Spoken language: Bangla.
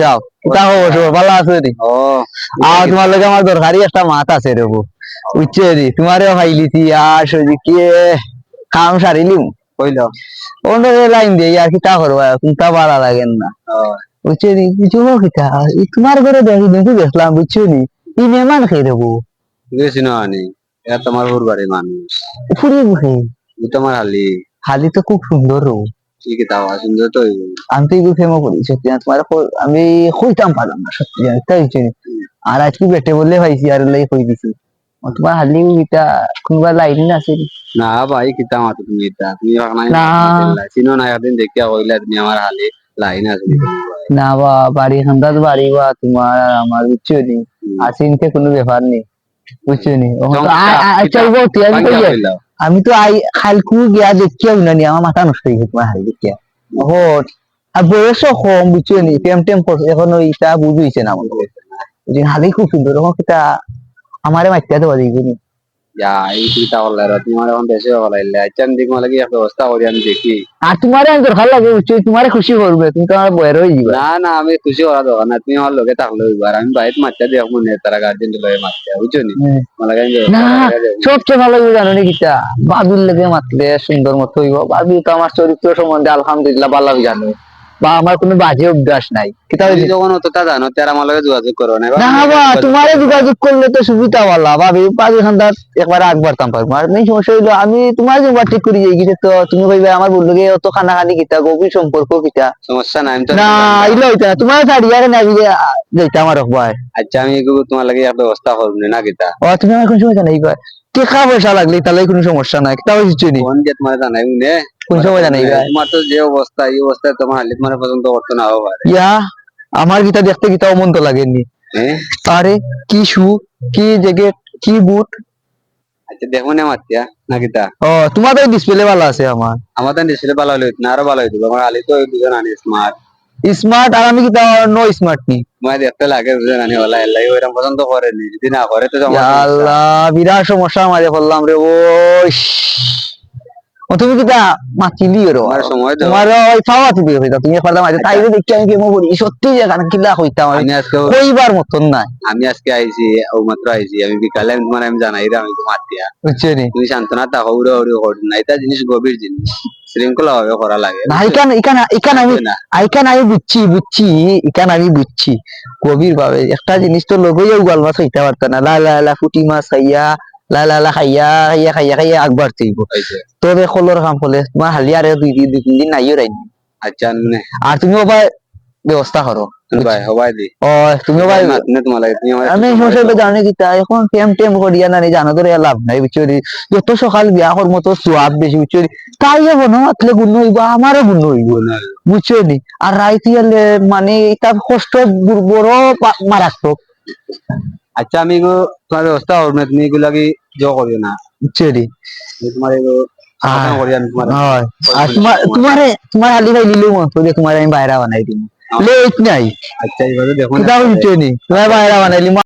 চাও? তা খবর ভালো আছে রে আর তোমার লগে আমার দরকারি একটা মাত আছে রে বউ বুঝছে রে তোমারও ফাইলিছি আর সজি কি কাম সারিলিম কইল। অন্য লাইন দিয়ে আর কি তা করবা কোনটা ভালো লাগেন না। বুঝছে নি কিছু কিতা তোমার ঘরে দেখি দেখি দেখলাম বুঝছ নি ই মেহমান খেয়ে দেবো বুঝেছি না আনি। এরা তোমার হুরবাড়ি মানুষ ফুরিয়ে বুঝে তোমার হালি হালি। তো খুব সুন্দর রো তো এগুলো করি সত্যি না তোমার আমি কইতাম পারলাম না সত্যি জানি তাই আর আজকে বেটে বললে ভাইছি আর লাই কই দিছি। তোমার হালি কোনবা লাইন না আছে না? ভাই কিতা মাতো তুমি এটা? তুমি না। চিনো না একদিন দেখিয়া কইলা তুমি আমার হালি লাইন আছে না বা বাড়ি খান্দাত বাড়ি বা তোমার আমার বুঝছ নি? আসিনতে কোনো ব্যাপার নেই বুঝছ নি? আচ্ছা? আমি তো আই খালকু গিয়া দেখিয়া না নি আমার মাথা নষ্ট হয়ে গেছে হাল দেখিয়া। হট আর বয়সও কম বুঝছ নি? টেম টেম করছে এখন বুঝ বুঝুইছে না মনে হয় হালি খুব সুন্দর এটা আমারে মাইত্যা দেওয়া দিই তোমারে খুশি করবে তুমি বয়ের হয়ে যাবে না না আমি খুশি করা না তুমি আমার লোকে থাকলে হইবো আর আমি বাইরে মারতে দেখব না তারা গার্জেন লয়ে মারতে বুঝছ। সবচেয়ে ভালো জানো নি বাবির লেগে মাতলে সুন্দর মতো হইব বাবি তো আমার চরিত্র সম্বন্ধে আলহামদুলিল্লাহ ভালো জানো বা আমার কোনো বাজে অভ্যাস নাই। যখন অতটা জানো তারা আমার লগে যোগাযোগ করো না বা তোমারে যোগাযোগ করলে তো সুবিধা বলা ভাবি বাবি খান্দার একবার আগ বাড়তাম পারব। আর মেন সমস্যা হইল আমি তোমার যে ঠিক করি যাই গেছে তো তুমি কইবে আমার বন্ধু গে অত খানা খানি কিতা গভীর সম্পর্ক কিতা? সমস্যা নাই তো না ইলো হইতা তোমার ছাড়ি আর না গিয়ে যাইতা আমার রকবাই আচ্ছা আমি তোমার লাগে ব্যবস্থা করব না কিতা? ও তুমি আমার কোনো সমস্যা নাই কয় টাকা পয়সা লাগলে তাহলে কোনো সমস্যা নাই কিতা হইছে নি ফোন যে তোমার জানাই নে কোন সময় জানাই তোমার তো যে অবস্থা এই অবস্থায় তোমার হালি তোমার পছন্দ করতে না হবে ইয়া আমার গীতা দেখতে গীতা অমন তো লাগেনি। হ্যাঁ? আরে কি শু কি জ্যাকেট কি বুট? আচ্ছা দেখো না মাতিয়া না কিতা ও তোমাদের ডিসপ্লে ভালো আছে আমার। আমাদের ডিসপ্লে ভালো হইতো না আরও ভালো হইতো আমার হালি তো দুজন আনি স্মার্ট স্মার্ট আর আমি গীতা নো স্মার্ট নি। দেখতে লাগে দুজন আনি ওলা এলাই ওইরকম পছন্দ যদি না করে তো সমস্যা আল্লাহ বিরাট সমস্যা মাঝে পড়লাম রে ও ও তুমি কিতা মাতিলি রো সময় তোমার ওই পাওয়া তুমি হইতা তুমি একবার মাঝে তাই দেখি আমি কেমন করি সত্যি জায়গা কিলা হইতাম আমি আমি আজকে কইবার মতন নাই। আমি আজকে আইছি ও মাত্র আইছি আমি বিকালে আমি তোমার আমি জানাই রে আমি তো মাতিয়া। বুঝছ নি? তুমি না এটা জিনিস গভীর জিনিস শৃঙ্খলা ভাবে করা লাগে। না ইকান ইকান ইকান আমি না আইকান আমি বুঝছি বুঝছি ইকান আমি বুঝছি গভীর ভাবে একটা জিনিস তো উগাল মাছ হইতে পারত না। লা লা লা ফুটি মাছ খাইয়া লা লা লা খাইয়া খাইয়া খাইয়া খাইয়া আগবার হয়েছে তবে খোলর কাম করলে তোমার হালি আর দুই দিন দুই তিন দিন নাইও রাই আচ্ছা আর তুমি ওবার ব্যবস্থা করো। ভাই হবাই দি। ও তুমি ওবার নে তোমার লাগে তুমি আমি সমস্যা জানি কি তা এখন টেম টেম করিয়া না জানো ধরে লাভ নাই বুঝছ রে। যত সকাল বিয়া কর মতো সোয়াদ বেশি বুঝছ রে। তাই যাব না মাতলে গুণ হইব আমারও গুণ হইব বুঝছ নি আর রাইতে গেলে মানে তার কষ্ট বড় মারাত্মক আচ্ছা আমি এগুলো তোমার ব্যবস্থা করব না? তুমি এগুলো কি জো করিও না চেরি তোমার তোমার আলি ভাই মতো তোমার আমি বাইরা বানাই দিন লেট নাই। আচ্ছা এইভাবে বাইরা বানাইলি